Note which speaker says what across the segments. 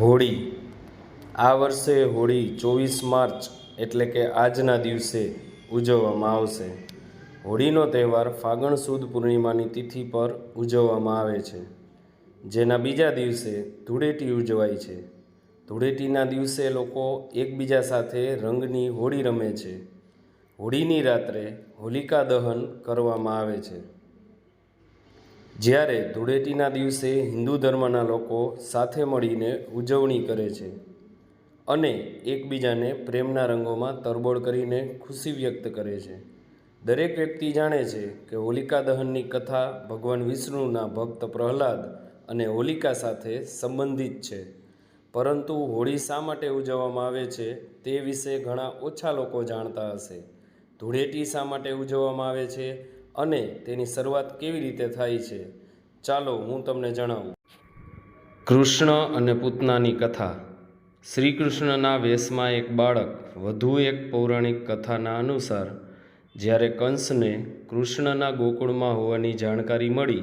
Speaker 1: હોળી. આ વર્ષે હોળી ચોવીસ માર્ચ એટલે કે આજના દિવસે ઉજવવામાં આવશે. હોળીનો તહેવાર ફાગણ સુદ પૂર્ણિમાની તિથિ પર ઉજવવામાં આવે છે, જેના બીજા દિવસે ધૂળેટી ઉજવાય છે. ધૂળેટીના દિવસે લોકો એકબીજા સાથે રંગની હોળી રમે છે. હોળીની રાત્રે હોલિકા દહન કરવામાં આવે છે. જ્યારે ધૂળેટીના દિવસે હિન્દુ ધર્મના લોકો સાથે મળીને ઉજવણી કરે છે અને એકબીજાને પ્રેમના રંગોમાં તરબોળ કરીને ખુશી વ્યક્ત કરે છે. દરેક વ્યક્તિ જાણે છે કે હોલિકા દહનની કથા ભગવાન વિષ્ણુના ભક્ત પ્રહલાદ અને હોલિકા સાથે સંબંધિત છે. પરંતુ હોળી શા માટે ઉજવવામાં આવે છે તે વિશે ઘણા ઓછા લોકો જાણતા હશે. ધૂળેટી શા માટે ઉજવવામાં આવે છે? અને તેની શરૂઆત કેવી રીતે થાય છે? ચાલો હું તમને જણાવું. કૃષ્ણ અને પૂતનાની કથા. શ્રી કૃષ્ણના વેશમાં એક બાળક, વધુ એક પૌરાણિક કથાના અનુસાર, જ્યારે કંસને કૃષ્ણના ગોકુળમાં હોવાની જાણકારી મળી,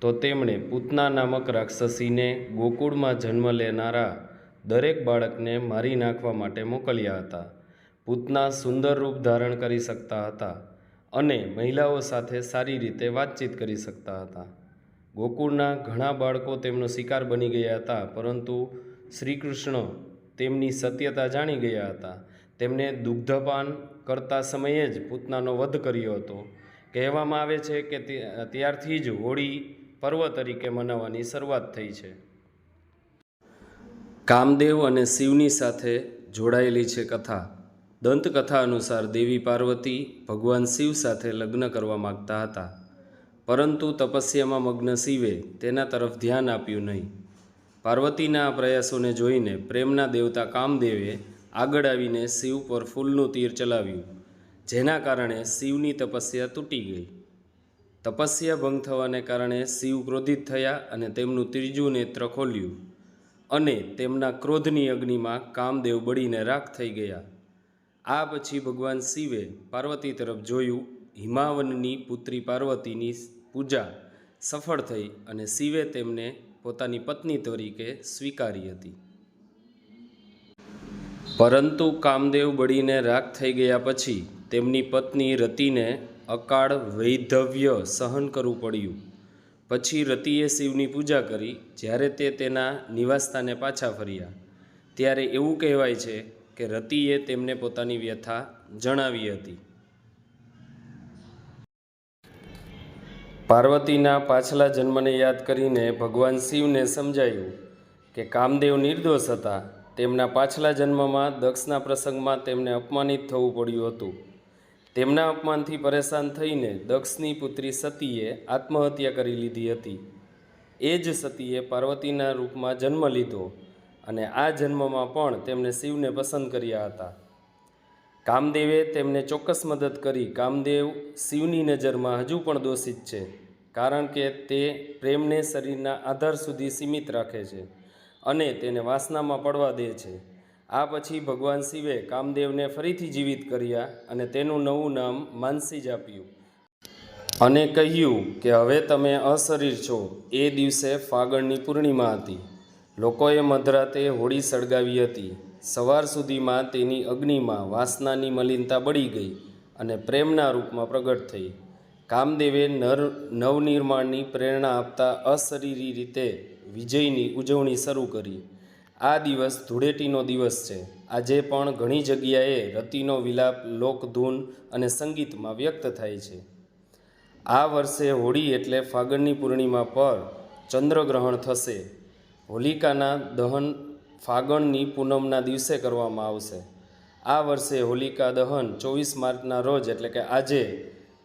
Speaker 1: તો તેમણે પૂતના નામક રાક્ષસીને ગોકુળમાં જન્મ લેનારા દરેક બાળકને મારી નાખવા માટે મોકલ્યા હતા. પૂતના સુંદર રૂપ ધારણ કરી શકતા હતા. અને મહિલાઓ સાથે સારી રીતે વાતચીત કરી શકતા હતા. ગોકુળના ઘણા બાળકો તેમનો શિકાર બની ગયા હતા, પરંતુ શ્રી કૃષ્ણ તેમની સત્યતા જાણી ગયા હતા. તેમને દુગ્ધપાન કરતા સમયે જ પૂતનાનો વધ કર્યો હતો. કહેવામાં આવે છે કે ત્યારથી જ હોળી પર્વ તરીકે મનાવવાની શરૂઆત થઈ છે. કામદેવ અને શિવની સાથે જોડાયેલી છે કથા. દંતકથા અનુસાર દેવી પાર્વતી ભગવાન શિવ સાથે લગ્ન કરવા માગતા હતા. પરંતુ તપસ્યામાં મગ્ન શિવે તેના તરફ ધ્યાન આપ્યું નહીં. પાર્વતીના પ્રયાસોને જોઈને પ્રેમના દેવતા કામદેવે આગળ આવીને શિવ પર ફૂલનું તીર ચલાવ્યું, જેના કારણે શિવની તપસ્યા તૂટી ગઈ. તપસ્યા ભંગ થવાને કારણે શિવ ક્રોધિત થયા અને તેમનું ત્રીજું નેત્ર ખોલ્યું અને તેમના ક્રોધની અગ્નિમાં કામદેવ બળીને રાખ થઈ ગયા. આ પછી ભગવાન શિવે પાર્વતી તરફ જોયું, હિમાવનની પુત્રી પાર્વતીની પૂજા સફળ થઈ અને શિવે તેમને પોતાની પત્ની તરીકે સ્વીકારી હતી. પરંતુ કામદેવ બળીને રાખ થઈ ગયા પછી તેમની પત્ની રતિને અકાળ વૈધવ્ય સહન કરવું પડ્યું. પછી રતિએ શિવની પૂજા કરી, જ્યારે તે તેના નિવાસસ્થાને પાછા ફર્યા. ત્યારે એવું કહેવાય છે કે રતિએ તેમને પોતાની વ્યથા જણાવી હતી. પાર્વતીના પાછલા જન્મને યાદ કરીને ભગવાન શિવને સમજાયું કે કામદેવ નિર્દોષ હતા. તેમના પાછલા જન્મમાં દક્ષના પ્રસંગમાં તેમને અપમાનિત થવું પડ્યું હતું. તેમના અપમાનથી પરેશાન થઈને દક્ષની પુત્રી સતીએ આત્મહત્યા કરી લીધી હતી. એ જ સતીએ પાર્વતીના રૂપમાં જન્મ લીધો. અને આ જન્મમાં પણ તેમણે શિવને પસંદ કર્યા હતા. કામદેવે તેમને ચોક્કસ મદદ કરી. કામદેવ શિવની નજરમાં હજુ પણ દોષિત છે, કારણ કે તે પ્રેમને શરીરના આધાર સુધી સીમિત રાખે છે અને તેને વાસનામાં પડવા દે છે. આ પછી ભગવાન શિવે કામદેવને ફરીથી જીવિત કર્યા અને તેનું નવું નામ માનસીજ આપ્યું અને કહ્યું કે હવે તમે અશરીર છો. એ દિવસે ફાગણની પૂર્ણિમા હતી. લોકોએ મધરાતે હોળી સળગાવી હતી. સવાર સુધીમાં તેની અગ્નિમાં વાસનાની મલિનતા બળી ગઈ અને પ્રેમના રૂપમાં પ્રગટ થઈ. કામદેવે નર, નવનિર્માણની પ્રેરણા આપતા અશરીરી રીતે વિજયની ઉજવણી શરૂ કરી. આ દિવસ ધૂળેટીનો દિવસ છે. આજે પણ ઘણી જગ્યાએ રતિનો વિલાપ, લોકધૂન અને સંગીતમાં વ્યક્ત થાય છે. આ વર્ષે હોળી એટલે ફાગણની પૂર્ણિમા પર ચંદ્રગ્રહણ થશે. હોલિકાના દહન ફાગણની પૂનમના દિવસે કરવામાં આવશે. આ વર્ષે હોલિકા દહન ચોવીસ માર્ચના રોજ એટલે કે આજે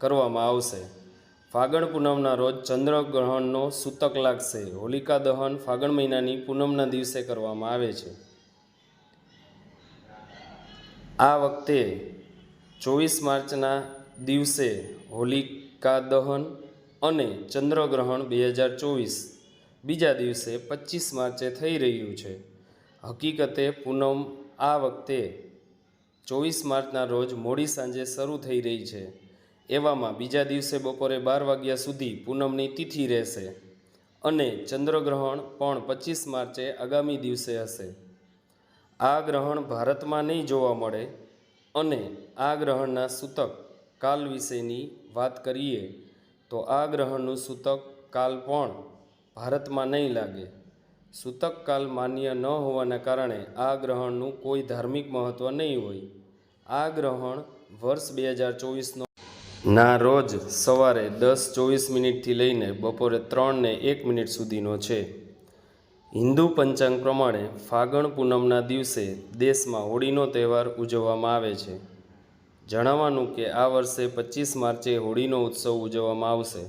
Speaker 1: કરવામાં આવશે. ફાગણ પૂનમના રોજ ચંદ્રગ્રહણનો સૂતક લાગશે. હોલિકા દહન ફાગણ મહિનાની પૂનમના દિવસે કરવામાં આવે છે. આ વખતે ચોવીસ માર્ચના દિવસે હોલિકા દહન અને ચંદ્રગ્રહણ બે હજાર ચોવીસ બીજા દિવસે પચીસ માર્ચે થઈ રહ્યું છે. હકીકતે પૂનમ આ વખતે ચોવીસ માર્ચના રોજ મોડી સાંજે શરૂ થઈ રહી છે. એવામાં બીજા દિવસે બપોરે બાર વાગ્યા સુધી પૂનમની તિથિ રહેશે અને ચંદ્રગ્રહણ પણ પચીસ માર્ચે આગામી દિવસે હશે. આ ગ્રહણ ભારતમાં નહીં જોવા મળે અને આ ગ્રહણના સૂતક કાલ વિશેની વાત કરીએ તો આ ગ્રહણનું સૂતક કાલ પણ ભારતમાં નહીં લાગે. સૂતકકાલ માન્ય ન હોવાના કારણે આ ગ્રહણનું કોઈ ધાર્મિક મહત્ત્વ નહીં હોય. આ ગ્રહણ વર્ષ બે હજાર ચોવીસનો ના રોજ સવારે દસ ચોવીસ મિનિટથી લઈને બપોરે ત્રણને એક મિનિટ સુધીનો છે. હિન્દુ પંચાંગ પ્રમાણે ફાગણ પૂનમના દિવસે દેશમાં હોળીનો તહેવાર ઉજવવામાં આવે છે. જણાવવાનું કે આ વર્ષે પચીસ માર્ચે હોળીનો ઉત્સવ ઉજવવામાં આવશે.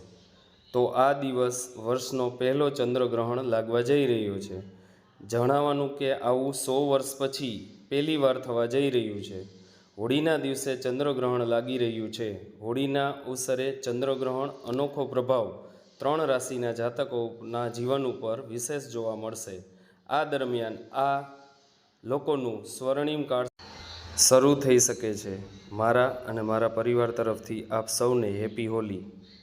Speaker 1: તો આ દિવસ વર્ષનો પહેલો ચંદ્રગ્રહણ લાગવા જઈ રહ્યો છે. જણાવવાનું કે આવું સો વર્ષ પછી પહેલી વાર થવા જઈ રહ્યું છે. હોળીના દિવસે ચંદ્રગ્રહણ લાગી રહ્યું છે. હોળીના અવસરે ચંદ્રગ્રહણ અનોખો પ્રભાવ ત્રણ રાશિના જાતકોના જીવન ઉપર વિશેષ જોવા મળશે. આ દરમિયાન આ લોકોનું સ્વર્ણિમ કાળ શરૂ થઈ શકે છે. મારા અને મારા પરિવાર તરફથી આપ સૌને હેપી હોલી